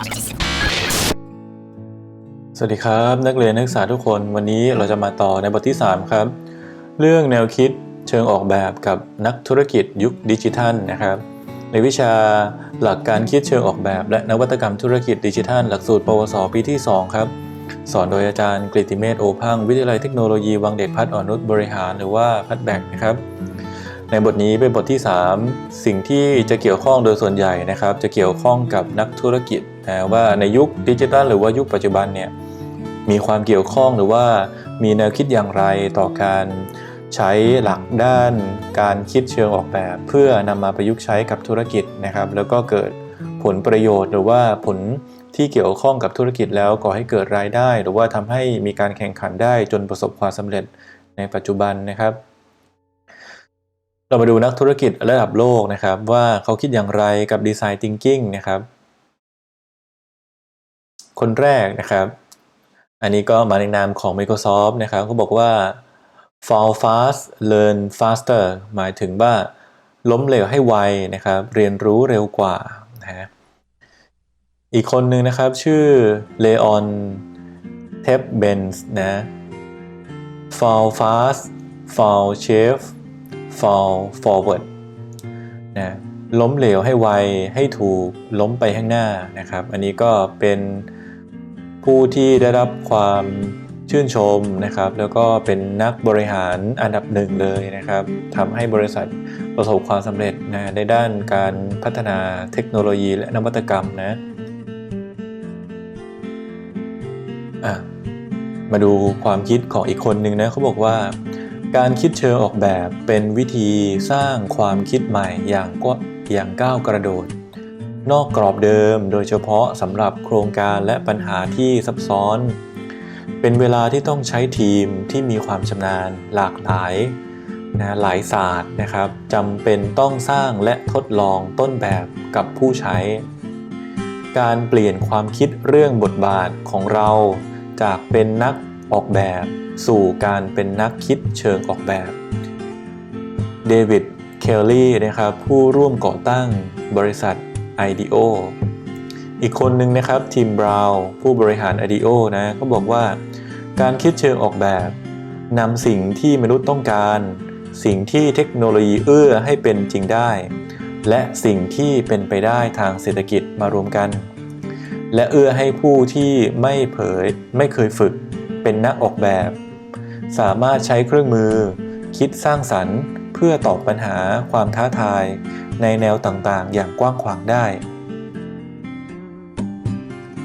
สวัสดีครับ นักเรียนนักศึกษาทุกคนวันนี้เราจะมาต่อในบทที่ 3 ครับ เรื่องแนวคิดเชิงออกแบบกับนักธุรกิจยุคดิจิทัลนะครับ ในวิชาหลักการคิดเชิงออกแบบ และนวัตกรรมธุรกิจดิจิทัล หลักสูตร ปวส ปีที่ 2 ครับ สอนโดยอาจารย์กฤติเมธโอพังวิทยาลัยเทคโนโลยีวังเด็กพัฒน์อ่อนนุชบริหารหรือว่าพัฒแบกนะครับในบทนี้เป็นบทที่ 3 สิ่งที่จะเกี่ยวข้องโดยส่วนใหญ่นะครับ จะเกี่ยวข้องกับนักธุรกิจ นะว่าในยุคดิจิทัลหรือว่ายุคปัจจุบันเนี่ยมีความเกี่ยวข้องหรือว่ามีแนวคิดอย่างไรต่อการใช้หลักด้านการคิดเชิงออกแบบ เพื่อนำมาประยุกต์ใช้กับธุรกิจนะครับ แล้วก็เกิดผลประโยชน์หรือว่าผลที่เกี่ยวข้องกับธุรกิจแล้วก่อให้เกิดรายได้ หรือว่าทำให้มีการแข่งขันได้จนประสบความสำเร็จในปัจจุบันนะครับ เรามาดูนักธุรกิจระดับโลกนะครับ ว่าเขาคิดอย่างไรกับดีไซน์ Thinking นะครับ คนแรกนะครับ อันนี้ก็มาในนามของ Microsoft นะครับเขาบอกว่า fall fast learn faster หมายถึงว่าล้มเหลวให้ไวนะครับ เรียนรู้เร็วกว่านะฮะอีกคนหนึ่งนะครับชื่อ Leon t e p b e n z นะ fall fast fall safe fall forward นะล้มเหลวให้ไวให้ถูกล้มไปข้างหน้านะครับ อันนี้ก็เป็น ผู้ที่ได้รับความชื่นชมนะครับ แล้วก็เป็นนักบริหารอันดับหนึ่งเลยนะครับทำให้บริษัทประสบความสำเร็จนะในด้านการพัฒนาเทคโนโลยีและนวัตกรรมนะะมาดูความคิดของอีกคนหนึ่งนะเขาบอกว่า การคิดเชิงออกแบบเป็นวิธีสร้างความคิดใหม่อย่างก็อย่างก้าวกระโดด นอกกรอบเดิม โดยเฉพาะสำหรับโครงการและปัญหาที่ซับซ้อน เป็นเวลาที่ต้องใช้ทีมที่มีความชำนาญหลากหลายนะหลายศาสตร์นะครับจำเป็นต้องสร้างและทดลองต้นแบบกับผู้ใช้ การเปลี่ยนความคิดเรื่องบทบาทของเรา จากเป็นนักออกแบบ สู่การเป็นนักคิดเชิงออกแบบเดวิด เคลลี่นะครับผู้ร่วมก่อตั้งบริษัท IDEO อีกคนหนึ่งนะครับทีมบราวน์ผู้บริหาร IDEO นะก็บอกว่า การคิดเชิงออกแบบนำสิ่งที่มนุษย์ต้องการ สิ่งที่เทคโนโลยีเอื้อให้เป็นจริงได้ และสิ่งที่เป็นไปได้ทางเศรษฐกิจมารวมกัน และเอื้อให้ผู้ที่ไม่เผยไม่เคยฝึกเป็นนักออกแบบ สามารถใช้เครื่องมือ คิดสร้างสรรค์ พื่อตอบปัญหาความท้าทาย ในแนวต่างๆ อย่างกว้างขวางได้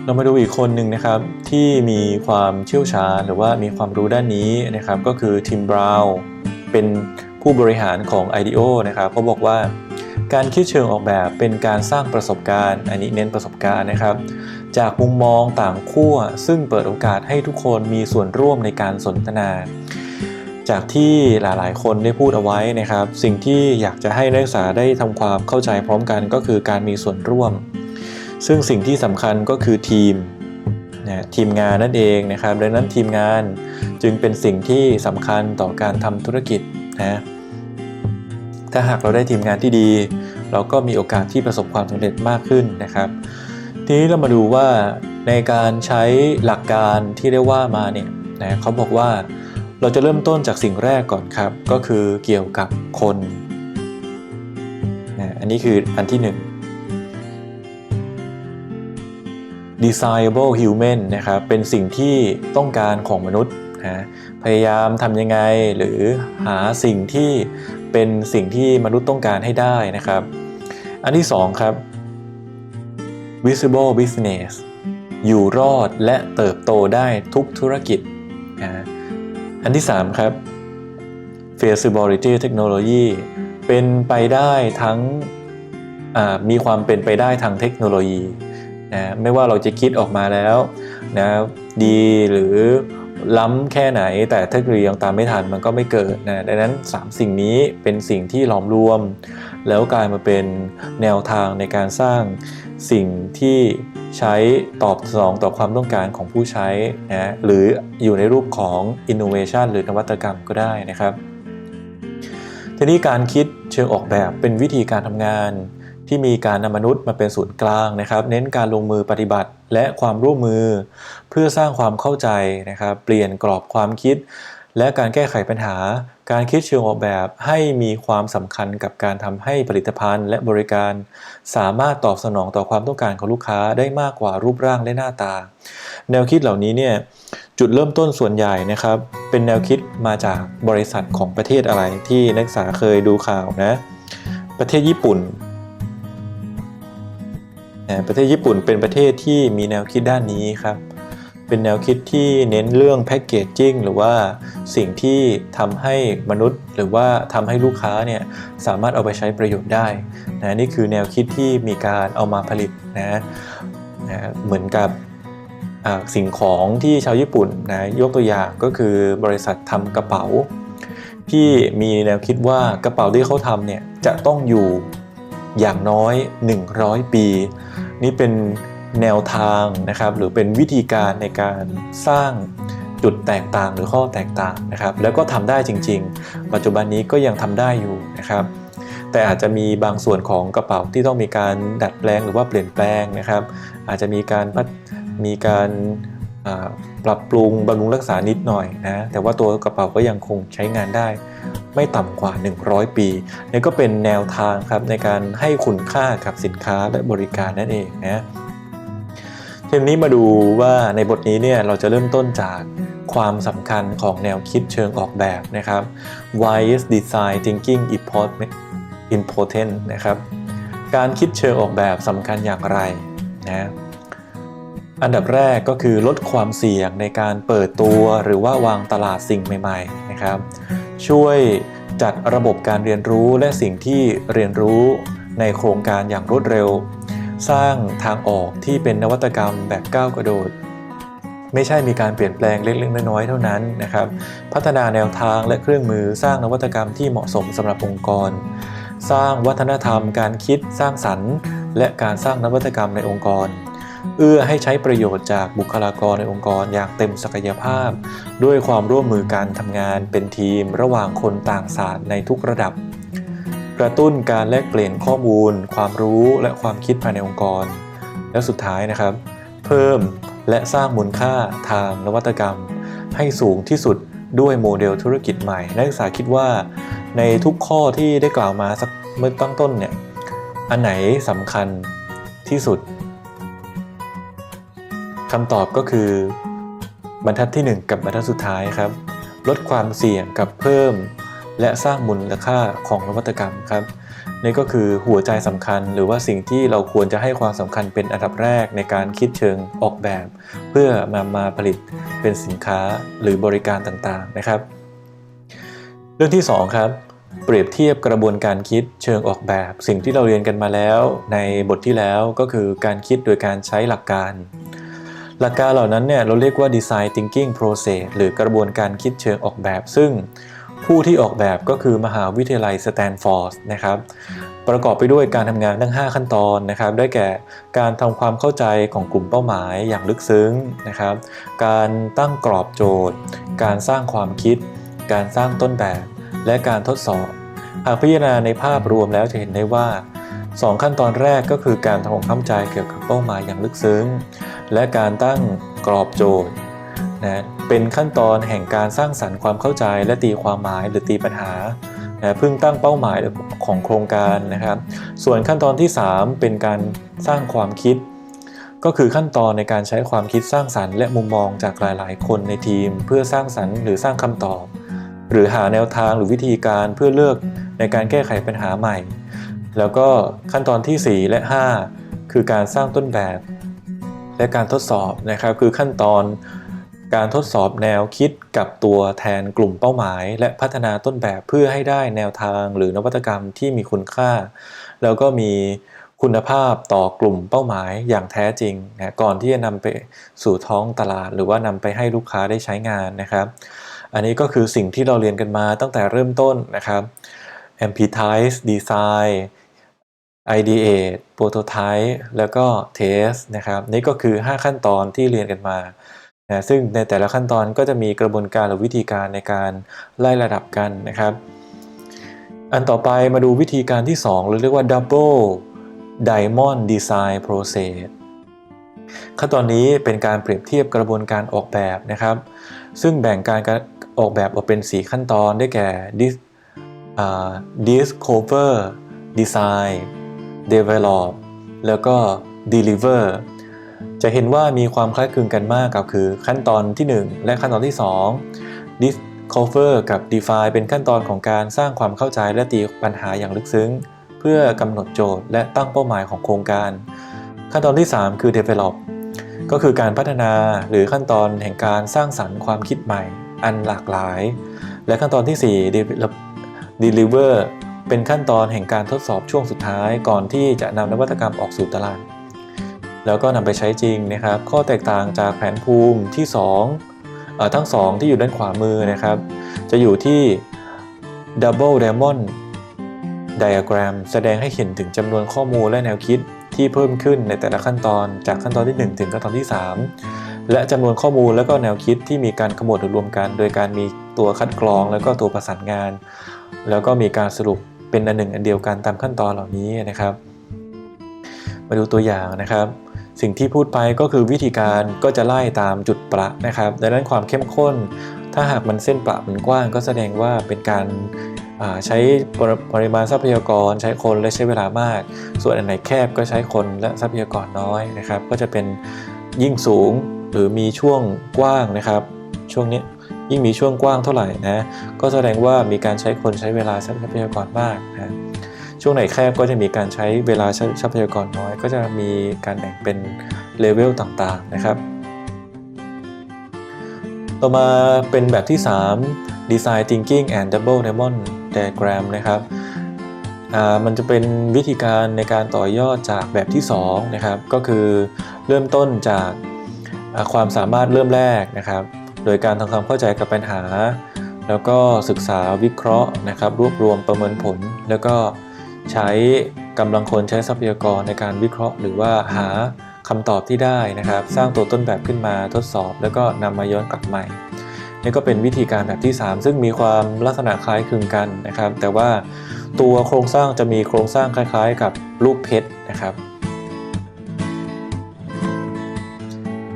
เรามาดูอีกคนหนึ่งนะครับ ที่มีความเชี่ยวชาญหรือว่ามีความรู้ด้านนี้นะครับ ก็คือทิมบราวน์เป็นผู้บริหารของ IDEO นะครับเขาบอกว่าการคิดเชิงออกแบบเป็นการสร้างประสบการณ์ อันนี้เน้นประสบการณ์นะครับ จากมุมมองต่างขั้วซึ่งเปิดโอกาสให้ทุกคนมีส่วนร่วมในการสนทนา จากที่หลายๆ คนได้พูดเอาไว้นะครับ สิ่งที่อยากจะให้นักศึกษาได้ทำความเข้าใจพร้อมกันก็คือการมีส่วนร่วม ซึ่งสิ่งที่สำคัญก็คือทีมนะทีมงานนั่นเองนะครับดังนั้นทีมงานจึงเป็นสิ่งที่สำคัญต่อการทำธุรกิจนะถ้าหากเราได้ทีมงานที่ดี เราก็มีโอกาสที่ประสบความสำเร็จมากขึ้นนะครับ ทีนี้เรามาดูว่าในการใช้หลักการที่ได้ว่ามาเนี่ยนะเขาบอกว่า เราจะเริ่มต้นจากสิ่งแรกก่อนครับ ก็คือเกี่ยวกับคนนะอันนี้คืออันที่หนึ่ง desirable human นะครับ เป็นสิ่งที่ต้องการของมนุษย์นะพยายามทำยังไงหรือหาสิ่งที่เป็นสิ่งที่มนุษย์ต้องการให้ได้นะครับ อันที่สองครับ visible business อยู่รอดและเติบโตได้ทุกธุรกิจ อันที่ 3 ครับ feasibility technology เป็นไปได้ทั้งมีความเป็นไปได้ทางเทคโนโลยีนะไม่ว่าเราจะคิดออกมาแล้วนะดีหรือล้ำแค่ไหนแต่เทคโนโลยียังตามไม่ทันมันก็ไม่เกิดนะดังนั้น 3 สิ่งนี้เป็นสิ่งที่หลอมรวม แล้วกลายมาเป็นแนวทางในการสร้างสิ่งที่ใช้ตอบสนองต่อความต้องการของผู้ใช้นะหรืออยู่ในรูปของ innovation หรือนวัตกรรมก็ได้นะครับ ทีนี้การคิดเชิงออกแบบเป็นวิธีการทำงานที่มีการนำมนุษย์มาเป็นศูนย์กลางนะครับ เน้นการลงมือปฏิบัติและความร่วมมือ เพื่อสร้างความเข้าใจนะครับ เปลี่ยนกรอบความคิด และการแก้ไขปัญหา การคิดเชิงออกแบบให้มีความสำคัญกับการทำให้ผลิตภัณฑ์และบริการ สามารถตอบสนองต่อความต้องการของลูกค้าได้มากกว่ารูปร่างและหน้าตา แนวคิดเหล่านี้เนี่ยจุดเริ่มต้นส่วนใหญ่นะครับ เป็นแนวคิดมาจากบริษัทของประเทศอะไรที่นักศึกษาเคยดูข่าวนะ ประเทศญี่ปุ่นประเทศญี่ปุ่นเป็นประเทศที่มีแนวคิดด้านนี้ครับ เป็นแนวคิดที่เน้นเรื่องแพคเกจจิ้งหรือว่าสิ่งที่ทำให้มนุษย์ หรือว่าทำให้ลูกค้าเนี่ยสามารถเอาไปใช้ประโยชน์ได้นะนี่คือแนวคิดที่มีการเอามาผลิตนะนะเหมือนกับอ่าสิ่งของที่ชาวญี่ปุ่นนะยกตัวอย่างก็คือบริษัททำกระเป๋า ที่มีแนวคิดว่ากระเป๋าที่เขาทำเนี่ยจะต้องอยู่อย่างน้อย 100 ปี นี่เป็น แนวทางนะครับ หรือเป็นวิธีการในการสร้างจุดแตกต่างหรือข้อแตกต่างนะครับ แล้วก็ทำได้จริง ๆ ปัจจุบันนี้ก็ยังทำได้อยู่นะครับ แต่อาจจะมีบางส่วนของกระเป๋าที่ต้องมีการดัดแปลงหรือว่าเปลี่ยนแปลงนะครับ อาจจะมีการมีการปรับปรุงบำรุงรักษานิดหน่อยนะแต่ว่าตัวกระเป๋าก็ยังคงใช้งานได้ ไม่ต่ำกว่า 100 ปีนี่ก็เป็นแนวทางครับในการให้คุณค่ากับสินค้าและบริการนั่นเองนะ ทีนี้มาดูว่าในบทนี้เนี่ยเราจะเริ่มต้นจากความสำคัญของแนวคิดเชิงออกแบบนะครับ Why is design thinking important important นะครับ การคิดเชิงออกแบบสำคัญอย่างไรนะอันดับแรกก็คือลดความเสี่ยงในการเปิดตัวหรือว่าวางตลาดสิ่งใหม่ๆนะครับ ช่วยจัดระบบการเรียนรู้และสิ่งที่เรียนรู้ในโครงการอย่างรวดเร็ว สร้างทางออกที่เป็นนวัตกรรมแบบก้าวกระโดด ไม่ใช่มีการเปลี่ยนแปลงเล็กๆน้อยๆเท่านั้นนะครับ พัฒนาแนวทางและเครื่องมือสร้างนวัตกรรมที่เหมาะสมสำหรับองค์กร สร้างวัฒนธรรม การคิดสร้างสรรค์ และการสร้างนวัตกรรมในองค์กรเอื้อให้ใช้ประโยชน์จากบุคลากรในองค์กรอย่างเต็มศักยภาพ ด้วยความร่วมมือการทำงานเป็นทีม ระหว่างคนต่างศาสตร์ในทุกระดับ กระตุ้นการแลกเปลี่ยนข้อมูล ความรู้และความคิดภายในองค์กร และสุดท้ายนะครับ เพิ่มและสร้างมูลค่าทางนวัตกรรม ให้สูงที่สุดด้วยโมเดลธุรกิจใหม่ นักศึกษาคิดว่าในทุกข้อที่ได้กล่าวมาสักเมื่อตั้งต้นเนี่ย อันไหนสำคัญที่สุดคำตอบก็คือ บรรทัดที่ 1 กับบรรทัดสุดท้ายครับ ลดความเสี่ยงกับเพิ่ม และสร้างมูลค่าของนวัตกรรมครับนี่ก็คือหัวใจสำคัญ หรือว่าสิ่งที่เราควรจะให้ความสำคัญเป็นอันดับแรกในการคิดเชิงออกแบบ เพื่อมามาผลิตเป็นสินค้าหรือบริการต่างๆนะครับ เรื่องที่ 2 ครับเปรียบเทียบกระบวนการคิดเชิงออกแบบ สิ่งที่เราเรียนกันมาแล้ว ในบทที่แล้วก็คือการคิดโดยการใช้หลักการ หลักการเหล่านั้นเนี่ยเราเรียกว่า design thinking process หรือกระบวนการคิดเชิงออกแบบ ซึ่ง ผู้ที่ออกแบบก็คือมหาวิทยาลัยสแตนฟอร์ดนะครับประกอบไปด้วยการทำงานทั้ง 5 ขั้นตอนนะครับ ได้แก่การทำความเข้าใจของกลุ่มเป้าหมายอย่างลึกซึ้งนะครับ การตั้งกรอบโจทย์ การสร้างความคิด การสร้างต้นแบบ และการทดสอบ หากพิจารณาในภาพรวมแล้วจะเห็นได้ว่า 2 ขั้นตอนแรกก็คือการทำความเข้าใจเกี่ยวกับเป้าหมายอย่างลึกซึ้ง และการตั้งกรอบโจทย์ นะเป็นขั้นตอนแห่งการสร้างสรรค์ความเข้าใจและตีความหมายหรือตีปัญหานะเพิ่งตั้งเป้าหมายของโครงการนะครับ ส่วนขั้นตอนที่ 3 เป็นการสร้างความคิด ก็คือขั้นตอนในการใช้ความคิดสร้างสรรค์และมุมมองจากหลาย ๆ คนในทีม เพื่อสร้างสรรค์หรือสร้างคำตอบ หรือหาแนวทางหรือวิธีการเพื่อเลือกในการแก้ไขปัญหาใหม่ แล้วก็ขั้นตอนที่ 4 และ 5 คือการสร้างต้นแบบ และการทดสอบนะครับ คือขั้นตอน การทดสอบแนวคิดกับตัวแทนกลุ่มเป้าหมาย และพัฒนาต้นแบบเพื่อให้ได้แนวทางหรือนวัตกรรมที่มีคุณค่า แล้วก็มีคุณภาพต่อกลุ่มเป้าหมายอย่างแท้จริงนะก่อนที่จะนำไปสู่ท้องตลาด หรือว่านำไปให้ลูกค้าได้ใช้งานนะครับ อันนี้ก็คือสิ่งที่เราเรียนกันมาตั้งแต่เริ่มต้นนะครับ Empathize Design Ideate Prototype แล้วก็ Test นะครับ นี่ก็คือ 5 ขั้นตอนที่เรียนกันมา นะซึ่งในแต่ละขั้นตอนก็จะมีกระบวนการหรือวิธีการในการไล่ระดับกันนะครับ อันต่อไปมาดูวิธีการที่ 2 เราเรียกว่า Double Diamond Design Process ขั้นตอนนี้เป็นการเปรียบเทียบกระบวนการออกแบบนะครับ ซึ่งแบ่งการออกแบบออกเป็น 4 ขั้นตอนได้แก่ Dis- Discover Design Develop แล้วก็ Deliver จะเห็นว่ามีความคล้ายคลึงกันมากกับคือขั้นตอนที่ 1 และขั้นตอนที่ 2 Discover กับ Define เป็นขั้นตอนของการสร้างความเข้าใจและตีปัญหาอย่างลึกซึ้ง เพื่อกำหนดโจทย์และตั้งเป้าหมายของโครงการ ขั้นตอนที่ 3 คือ Develop ก็คือการพัฒนาหรือขั้นตอนแห่งการสร้างสรรค์ความคิดใหม่ อันหลากหลาย และขั้นตอนที่ 4 Deliver เป็นขั้นตอนแห่งการทดสอบช่วงสุดท้ายก่อนที่จะนำนวัตกรรมออกสู่ตลาด แล้วก็นำไปใช้จริงนะครับ ข้อแตกต่างจากแผนภูมิที่2เอ่อทั้ง 2 ที่อยู่ด้านขวามือนะครับ จะอยู่ที่ Double Diamond Diagram แสดงให้เห็นถึงจำนวนข้อมูลและแนวคิดที่เพิ่มขึ้นในแต่ละขั้นตอนจากขั้นตอนที่ 1 ถึงขั้นตอนที่ 3 และจำนวนข้อมูลและก็แนวคิดที่มีการขมวดรวมกัน โดยการมีตัวคัดกรองแล้วก็ตัวประสานงาน แล้วก็มีการสรุปเป็นอันหนึ่งอันเดียวกันตามขั้นตอนเหล่านี้นะครับ มาดูตัวอย่างนะครับ สิ่งที่พูดไปก็คือวิธีการก็จะไล่ตามจุดประนะครับ ดังนั้นความเข้มข้น ถ้าหากมันเส้นประมันกว้าง ก็แสดงว่าเป็นการใช้ปรปริมาณทรัพยากร ใช้คนและใช้เวลามาก ส่วนอันไหนแคบก็ใช้คนและทรัพยากรน้อยนะครับ ก็จะเป็นยิ่งสูงหรือมีช่วงกว้างนะครับ ช่วงนี้ยิ่งมีช่วงกว้างเท่าไหร่นะก็แสดงว่ามีการใช้คนใช้เวลาทรัพยากรมากนะ ช่วงไหนแคบก็จะมีการใช้เวลาใช้ทรัพยากรน้อย ก็จะมีการแบ่งเป็นเลเวลต่างๆนะครับ ต่อมาเป็นแบบที่ 3 Design Thinking and Double Diamond Diagram นะครับอ่ามันจะเป็นวิธีการในการต่อยอดจากแบบที่2นะครับก็คือเริ่มต้นจากความสามารถเริ่มแรกนะครับ โดยการทำความเข้าใจกับปัญหา แล้วก็ศึกษาวิเคราะห์นะครับ รวบรวมประเมินผล แล้วก็ ใช้กำลังคนใช้ทรัพยากรในการวิเคราะห์ หรือว่าหาคำตอบที่ได้นะครับ สร้างตัวต้นแบบขึ้นมาทดสอบ แล้วก็นำมาย้อนกลับใหม่นี่ก็เป็นวิธีการแบบที่ 3 ซึ่งมีความลักษณะคล้ายคลึงกันนะครับ แต่ว่าตัวโครงสร้างจะมีโครงสร้างคล้ายๆ กับรูปเพชรนะครับ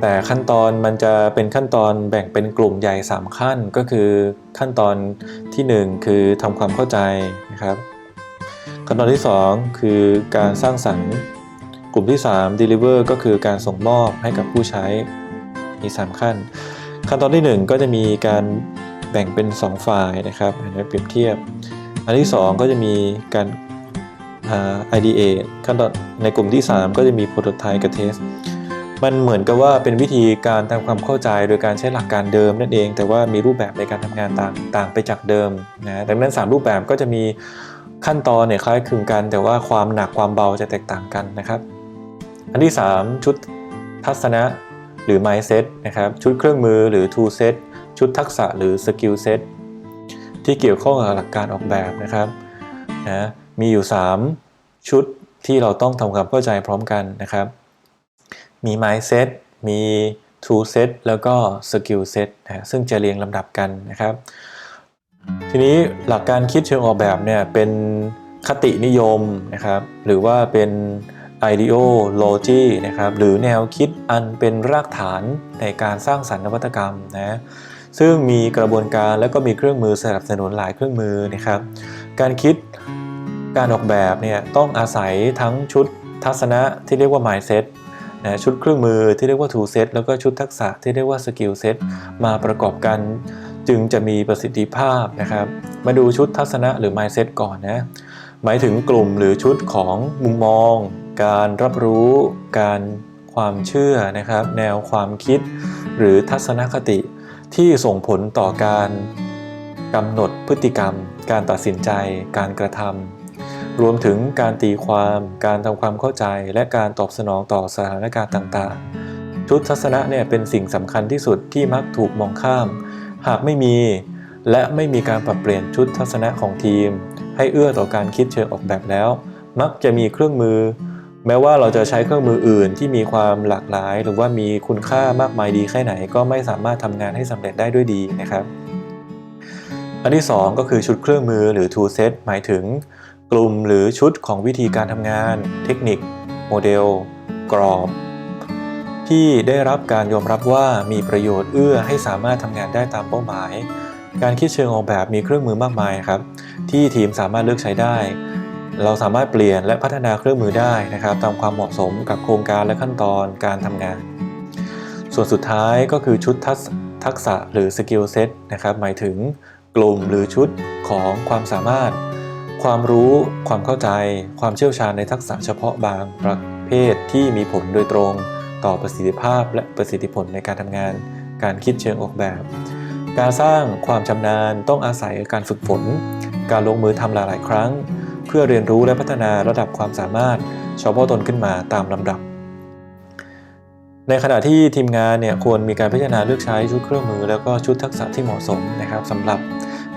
แต่ขั้นตอนมันจะเป็นขั้นตอนแบ่งเป็นกลุ่มใหญ่ 3 ขั้นก็คือขั้นตอนทีหนึ่1 คือทำความเข้าใจนะครับ ขั้นตอนที่ 2 คือการสร้างสรรค์ กลุ่มที่ 3 deliver ก็คือการส่งมอบให้กับผู้ใช้มี 3 ขั้น ขั้นตอนที่ 1 ก็จะมีการแบ่งเป็น 2 ฝ่ายนะครับเห็นไหมเปรียบเทียบ อันที่ 2 ก็จะมีการ IDA ขั้นตอนในกลุ่มที่ 3 ก็จะมี prototype กับ test มันเหมือนกับว่าเป็นวิธีการทำความเข้าใจโดยการใช้หลักการเดิมนั่นเอง แต่ว่ามีรูปแบบในการทำงานต่างต่างไปจากเดิมนะดังนั้น 3 รูปแบบก็จะมี ขั้นตอนเนี่ยคล้ายคลึงกันแต่ว่าความหนักความเบาจะแตกต่างกันนะครับ อันที่ 3 ชุดทัศนะหรือ mindset นะครับ ชุดเครื่องมือหรือ tool set ชุดทักษะหรือ skill set ที่เกี่ยวข้องกับหลักการออกแบบนะครับนะมีอยู่ 3 ชุดที่เราต้องทำความเข้าใจพร้อมกันนะครับ มี mindset มี tool set แล้วก็ skill set นะซึ่งจะเรียงลำดับกันนะครับ ทีนี้หลักการคิดเชิงออกแบบเนี่ยเป็นคตินิยมนะครับหรือว่าเป็น ideology นะครับหรือแนวคิดอันเป็นรากฐานในการสร้างสรรค์นวัตกรรมนะซึ่งมีกระบวนการและก็มีเครื่องมือสนับสนุนหลายเครื่องมือนะครับการคิดการออกแบบเนี่ยต้องอาศัยทั้งชุดทัศนะที่เรียกว่า mindset นะชุดเครื่องมือที่เรียกว่า tool set แล้วก็ชุดทักษะที่เรียกว่า skill set มาประกอบกัน จึงจะมีประสิทธิภาพนะครับ มาดูชุดทัศนะหรือ mindset ก่อนนะ หมายถึงกลุ่มหรือชุดของมุมมอง การรับรู้ การความเชื่อนะครับ แนวความคิด หรือทัศนคติที่ส่งผลต่อการกำหนดพฤติกรรม การตัดสินใจ การกระทำรวมถึงการตีความ การทำความเข้าใจ และการตอบสนองต่อสถานการณ์ต่างๆ ชุดทัศนะเนี่ยเป็นสิ่งสำคัญที่สุดที่มักถูกมองข้าม หากไม่มี และไม่มีการปรับเปลี่ยนชุดทัศนะของทีม ให้เอื้อต่อการคิดเชิงออกแบบแล้ว มักจะมีเครื่องมือ แม้ว่าเราจะใช้เครื่องมืออื่นที่มีความหลากหลาย หรือว่ามีคุณค่ามากมายดีแค่ไหน ก็ไม่สามารถทำงานให้สำเร็จได้ด้วยดีนะครับ อันที่ 2 ก็คือชุดเครื่องมือหรือ tool set หมายถึง กลุ่มหรือชุดของวิธีการทำงาน เทคนิค โมเดล กรอบ ที่ได้รับการยอมรับว่ามีประโยชน์เอื้อให้สามารถทำงานได้ตามเป้าหมาย การคิดเชิงออกแบบมีเครื่องมือมากมายครับที่ทีมสามารถเลือกใช้ได้ เราสามารถเปลี่ยนและพัฒนาเครื่องมือได้นะครับตามความเหมาะสมกับโครงการและขั้นตอนการทำงาน ส่วนสุดท้ายก็คือชุดทักษทักษะหรือสกิลเซ็ตนะครับหมายถึงกลุ่มหรือชุดของความสามารถ ความรู้ความเข้าใจ ความเชี่ยวชาญในทักษะเฉพาะบางประเภทที่มีผลโดยตรง ต่อประสิทธิภาพและประสิทธิผลในการทำงาน การคิดเชิงออกแบบ การสร้างความชำนาญต้องอาศัยการฝึกฝน การลงมือทำหลาย ๆ ครั้ง เพื่อเรียนรู้และพัฒนาระดับความสามารถเฉพาะตนขึ้นมาตามลำดับ ในขณะที่ทีมงานเนี่ยควรมีการพิจารณาเลือกใช้ชุดเครื่องมือ แล้วก็ชุดทักษะที่เหมาะสมนะครับสำหรับ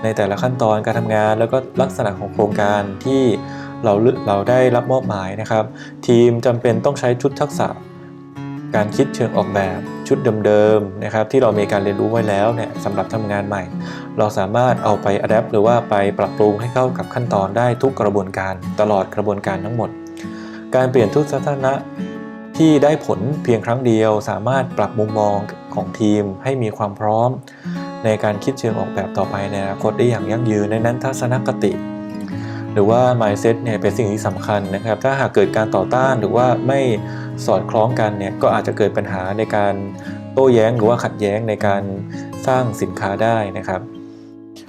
ในแต่ละขั้นตอนการทำงาน แล้วก็ลักษณะของโครงการที่เราเราได้รับมอบหมายนะครับ ทีมจำเป็นต้องใช้ชุดทักษะ การคิดเชิงออกแบบชุดเดิมๆนะครับที่เรามีการเรียนรู้ไว้แล้วเนี่ยสำหรับทำงานใหม่ เราสามารถเอาไปอัดแอปหรือว่าไปปรับปรุงให้เข้ากับขั้นตอนได้ทุกกระบวนการตลอดกระบวนการทั้งหมด การเปลี่ยนทุกสถานะที่ได้ผลเพียงครั้งเดียว สามารถปรับมุมมองของทีมให้มีความพร้อม ในการคิดเชิงออกแบบต่อไปในอนาคตได้อย่างยั่งยืนในนั้นทัศนคติ หรือว่า mindset เนี่ยเป็นสิ่งที่สำคัญนะครับ ถ้าหากเกิดการต่อต้านหรือว่าไม่สอดคล้องกันเนี่ยก็อาจจะเกิดปัญหาในการโต้แย้งหรือว่าขัดแย้งในการสร้างสินค้าได้นะครับ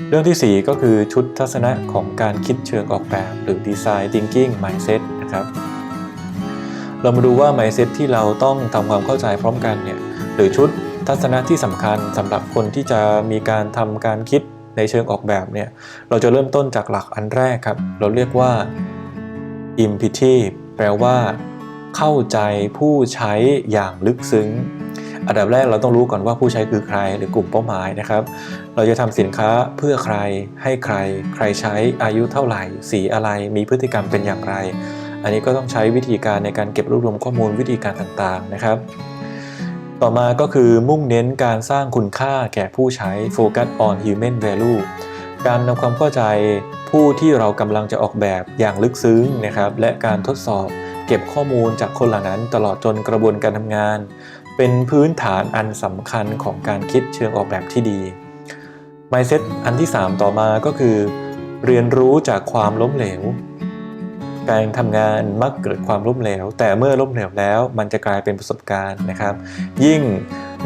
เรื่องที่ 4 ก็คือชุดทัศนะของการคิดเชิงออกแบบหรือ design thinking mindset นะครับเรามาดูว่า mindset ที่เราต้องทำความเข้าใจพร้อมกันเนี่ยหรือชุดทัศนะที่สำคัญสำหรับคนที่จะมีการทำการคิด ในเชิงออกแบบเนี่ยเราจะเริ่มต้นจากหลักอันแรกครับ เราเรียกว่า empathy แปลว่า เข้าใจผู้ใช้อย่างลึกซึ้ง อันดับแรกเราต้องรู้ก่อนว่าผู้ใช้คือใครหรือกลุ่มเป้าหมายนะครับ เราจะทำสินค้าเพื่อใครให้ใคร ใครใช้อายุเท่าไหร่ สีอะไรมีพฤติกรรมเป็นอย่างไร อันนี้ก็ต้องใช้วิธีการในการเก็บรวบรวมข้อมูลวิธีการต่างๆนะครับ ต่อมาก็คือมุ่งเน้นการสร้างคุณค่าแก่ผู้ใช้ Focus on Human Value การนำความเข้าใจผู้ที่เรากำลังจะออกแบบอย่างลึกซึ้งนะครับ และการทดสอบเก็บข้อมูลจากคนเหล่านั้นตลอดจนกระบวนการทำงาน เป็นพื้นฐานอันสำคัญของการคิดเชิงออกแบบที่ดี Mindset อันที่ 3 ต่อมาก็คือ เรียนรู้จากความล้มเหลว การทำงานมักเกิดความล้มเหลว แต่เมื่อล้มเหลวแล้วมันจะกลายเป็นประสบการณ์นะครับ ยิ่ง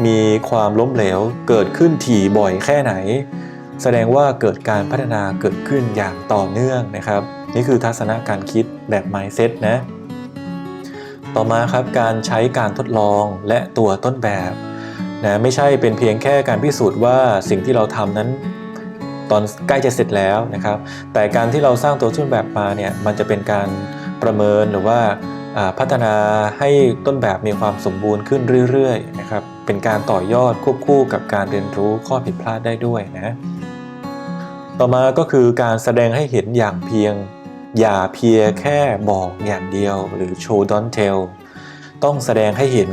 มีความล้มเหลวเกิดขึ้นถี่บ่อยแค่ไหน แสดงว่าเกิดการพัฒนาเกิดขึ้นอย่างต่อเนื่องนะครับ นี่คือทัศนะการคิดแบบ mindset นะ ต่อมาครับการใช้การทดลองและตัวต้นแบบนะไม่ใช่เป็นเพียงแค่การพิสูจน์ว่าสิ่งที่เราทำนั้น ตอนใกล้จะเสร็จแล้วนะครับ แต่การที่เราสร้างตัวต้นแบบมาเนี่ยมันจะเป็นการประเมินหรือว่าพัฒนาให้ต้นแบบมีความสมบูรณ์ขึ้นเรื่อยๆนะครับเป็นการต่อยอดควบคู่กับการเรียนรู้ข้อผิดพลาดได้ด้วยนะต่อมาก็คือการแสดงให้เห็นอย่างเพียงอย่าเพียงแค่บอกอย่างเดียวหรือ show don't tell ต้องแสดงให้เห็น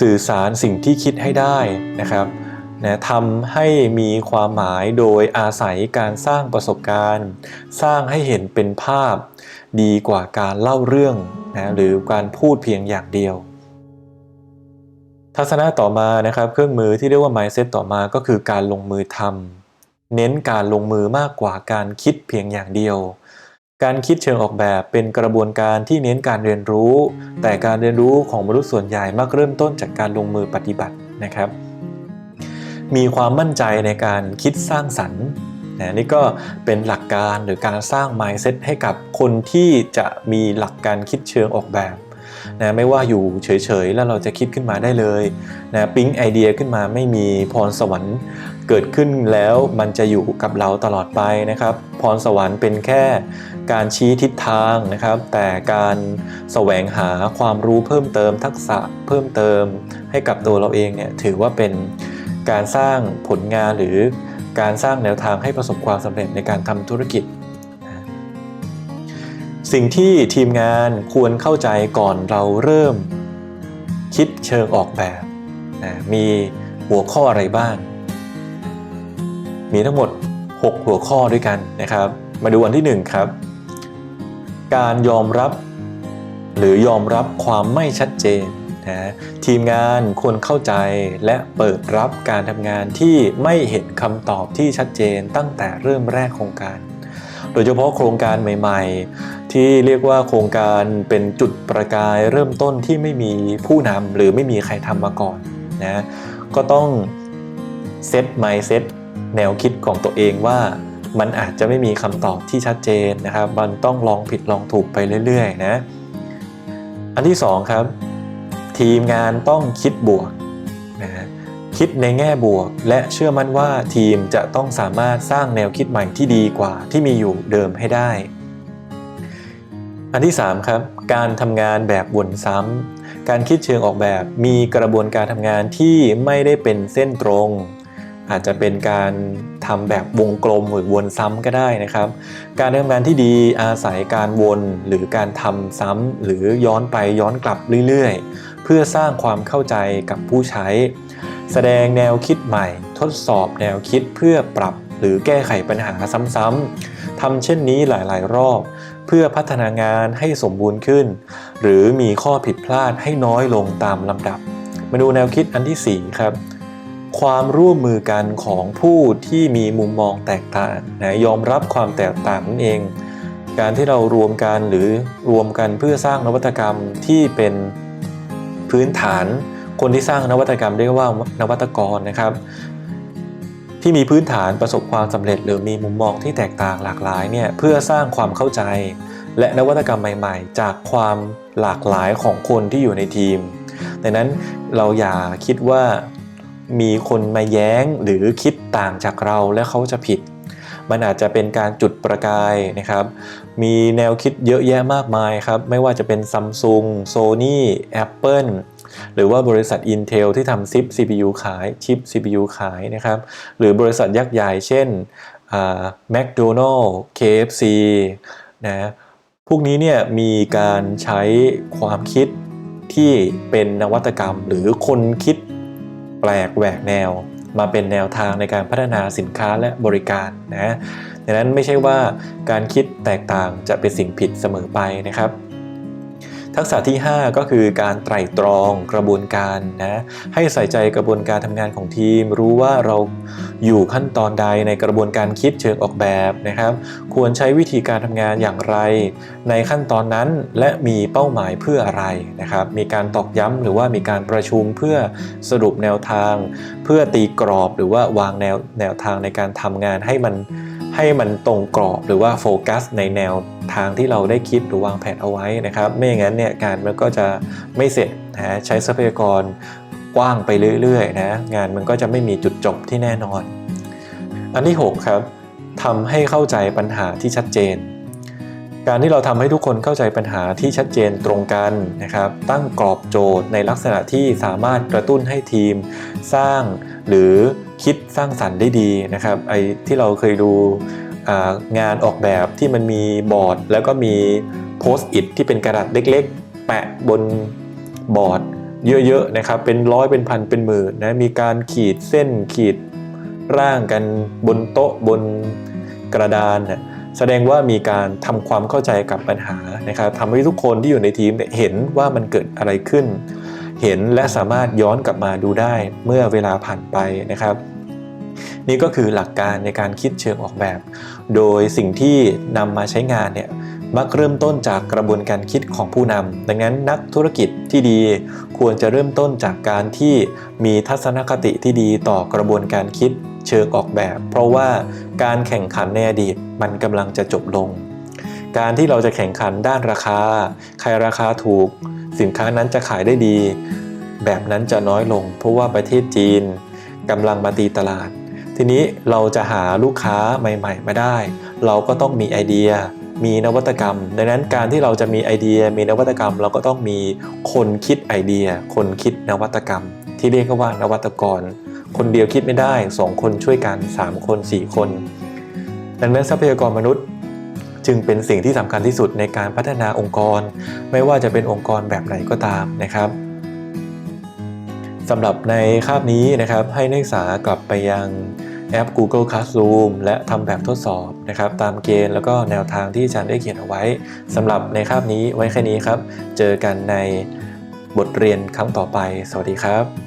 สื่อสารสิ่งที่คิดให้ได้นะครับ นะทำให้มีความหมายโดยอาศัยการสร้างประสบการณ์ สร้างให้เห็นเป็นภาพ ดีกว่าการเล่าเรื่องนะหรือการพูดเพียงอย่างเดียว ทัศนะต่อมานะครับ เครื่องมือที่เรียกว่า mindset ต่อมาก็คือการลงมือทำเน้นการลงมือมากกว่าการคิดเพียงอย่างเดียวการคิดเชิงออกแบบเป็นกระบวนการที่เน้นการเรียนรู้ แต่การเรียนรู้ของมนุษย์ส่วนใหญ่มักเริ่มต้นจากการลงมือปฏิบัตินะครับ มีความมั่นใจในการคิดสร้างสรรค์นะนี่ก็เป็นหลักการหรือการสร้าง mindset ให้กับคนที่จะมีหลักการคิดเชิงออกแบบนะไม่ว่าอยู่เฉยๆ แล้วเราจะคิดขึ้นมาได้เลยนะปิ๊งไอเดียขึ้นมาไม่มีพรสวรรค์เกิดขึ้นแล้วมันจะอยู่กับเราตลอดไปนะครับ พรสวรรค์เป็นแค่การชี้ทิศทางนะครับ แต่การแสวงหาความรู้เพิ่มเติมทักษะเพิ่มเติมให้กับตัวเราเองเนี่ยถือว่าเป็น การสร้างผลงานหรือการสร้างแนวทางให้ประสบความสำเร็จในการทำธุรกิจ สิ่งที่ทีมงานควรเข้าใจก่อนเราเริ่ม คิดเชิงออกแบบมีหัวข้ออะไรบ้าง มีทั้งหมด 6 หัวข้อด้วยกันนะครับ มาดูอันที่ 1 ครับ การยอมรับ หรือยอมรับความไม่ชัดเจน นะทีมงานควรเข้าใจและเปิดรับการทำงานที่ไม่เห็นคำตอบที่ชัดเจนตั้งแต่เริ่มแรกโครงการ โดยเฉพาะโครงการใหม่ ๆ ที่เรียกว่าโครงการเป็นจุดประกายเริ่มต้นที่ไม่มีผู้นำหรือไม่มีใครทำมาก่อนนะก็ต้องเซตไมเซตแนวคิดของตัวเองว่ามันอาจจะไม่มีคำตอบที่ชัดเจนนะครับ มันต้องลองผิดลองถูกไปเรื่อยๆนะ อันที่สองครับ ทีมงานต้องคิดบวกนะฮะคิดในแง่บวก และเชื่อมั่นว่าทีมจะต้องสามารถสร้างแนวคิดใหม่ที่ดีกว่าที่มีอยู่เดิมให้ได้ อันที่ 3 ครับ การทำงานแบบวนซ้ำการคิดเชิงออกแบบมีกระบวนการทำงานที่ไม่ได้เป็นเส้นตรง อาจจะเป็นการทำแบบวงกลมหรือวนซ้ำก็ได้นะครับ การทำงานที่ดีอาศัยการวนหรือการทำซ้ำหรือย้อนไปย้อนกลับเรื่อยๆ เพื่อสร้างความเข้าใจกับผู้ใช้ แสดงแนวคิดใหม่ ทดสอบแนวคิดเพื่อปรับหรือแก้ไขปัญหาซ้ำๆทำเช่นนี้หลายๆ รอบ เพื่อพัฒนางานให้สมบูรณ์ขึ้น หรือมีข้อผิดพลาดให้น้อยลงตามลำดับ มาดูแนวคิดอันที่ 4 ครับความร่วมมือกันของผู้ที่มีมุมมองแตกต่างนะยอมรับความแตกต่างนั่นเอง การที่เรารวมกันหรือรวมกันเพื่อสร้างนวัตกรรมที่เป็น พื้นฐาน คนที่สร้างนวัตกรรมเรียกว่านวัตกรนะครับ ที่มีพื้นฐานประสบความสำเร็จ หรือมีมุมมองที่แตกต่างหลากหลายเนี่ยเพื่อสร้างความเข้าใจ และนวัตกรรมใหม่ ๆ จากความหลากหลายของคนที่อยู่ในทีมดังนั้นเราอย่าคิดว่ามีคนมาแย้งหรือคิดต่างจากเราและเขาจะผิด มันอาจจะเป็นการจุดประกายนะครับ มีแนวคิดเยอะแยะมากมายครับ ไม่ว่าจะเป็น Samsung Sony Apple หรือว่าบริษัท Intel ที่ทำซิป CPU ขายชิป CPU ขายนะครับ หรือบริษัทยักษ์ใหญ่เช่นแมคโดนัลล์ KFC นะพวกนี้เนี่ยมีการใช้ความคิดที่เป็นนวัตกรรมหรือคนคิดแปลกแหวกแนว มาเป็นแนวทางในการพัฒนาสินค้าและบริการนะดังนั้นไม่ใช่ว่าการคิดแตกต่างจะเป็นสิ่งผิดเสมอไปนะครับ ทักษะที่ 5 ก็คือการไตร่ตรองกระบวนการนะให้ใส่ใจกระบวนการทำงานของทีม รู้ว่าเราอยู่ขั้นตอนใดในกระบวนการคิดเชิงออกแบบนะครับ ควรใช้วิธีการทำงานอย่างไร ในขั้นตอนนั้นและมีเป้าหมายเพื่ออะไรนะครับ มีการตอกย้ำหรือว่ามีการประชุมเพื่อสรุปแนวทาง เพื่อตีกรอบหรือว่าวางแนวแนวทางในการทำงานให้มัน ให้มันตรงกรอบหรือว่าโฟกัสในแนวทางที่เราได้คิดหรือวางแผนเอาไว้นะครับ ไม่อย่างนั้นเนี่ยการมันก็จะไม่เสร็จนะใช้ทรัพยากรกว้างไปเรื่อยๆนะงานมันก็จะไม่มีจุดจบที่แน่นอน อันที่ 6 ครับทำให้เข้าใจปัญหาที่ชัดเจน การที่เราทำให้ทุกคนเข้าใจปัญหาที่ชัดเจนตรงกันนะครับ ตั้งกรอบโจทย์ในลักษณะที่สามารถกระตุ้นให้ทีม สร้างหรือ คิดสร้างสรรค์ได้ดีนะครับไอ้ที่เราเคยดูงานออกแบบที่มันมีบอร์ด แล้วก็มีโพสต์อิทที่เป็นกระดาษเล็กๆ แปะบนบอร์ดเยอะๆนะครับเป็นร้อยเป็นพันเป็นหมื่นนะมีการขีดเส้นขีดร่างกันบนโต๊ะบนกระดานนะแสดงว่ามีการทำความเข้าใจกับปัญหานะครับทำให้ทุกคนที่อยู่ในทีมเห็นว่ามันเกิดอะไรขึ้น เห็นและสามารถย้อนกลับมาดูได้เมื่อเวลาผ่านไปนะครับ นี่ก็คือหลักการในการคิดเชิงออกแบบ โดยสิ่งที่นำมาใช้งานเนี่ยมักเริ่มต้นจากกระบวนการคิดของผู้นำ ดังนั้นนักธุรกิจที่ดีควรจะเริ่มต้นจากการที่มีทัศนคติที่ดีต่อกระบวนการคิดเชิงออกแบบ เพราะว่าการแข่งขันในอดีตมันกำลังจะจบลง การที่เราจะแข่งขันด้านราคา ใครราคาถูก สินค้านั้นจะขายได้ดี แบบนั้นจะน้อยลง เพราะว่าประเทศจีนกำลังมาตีตลาด ทีนี้เราจะหาลูกค้าใหม่ๆมาได้ เราก็ต้องมีไอเดีย มีนวัตกรรม ดังนั้นการที่เราจะมีไอเดีย มีนวัตกรรม เราก็ต้องมีคนคิดไอเดีย คนคิดนวัตกรรม ที่เรียกว่านวัตกร คนเดียวคิดไม่ได้ 2 คนช่วยกัน 3 คน 4 คน ดังนั้นทรัพยากรมนุษย์จึงเป็นสิ่งที่สำคัญที่สุดในการพัฒนาองค์กร ไม่ว่าจะเป็นองค์กรแบบไหนก็ตามนะครับสำหรับในคาบนี้นะครับให้นักศึกษากลับไปยัง แอป Google Classroom และทำแบบทดสอบนะครับตามเกณฑ์แล้วก็แนวทางที่อาจารย์ได้เขียนเอาไว้สำหรับในคาบนี้ไว้แค่นี้ครับ เจอกันในบทเรียนครั้งต่อไป สวัสดีครับ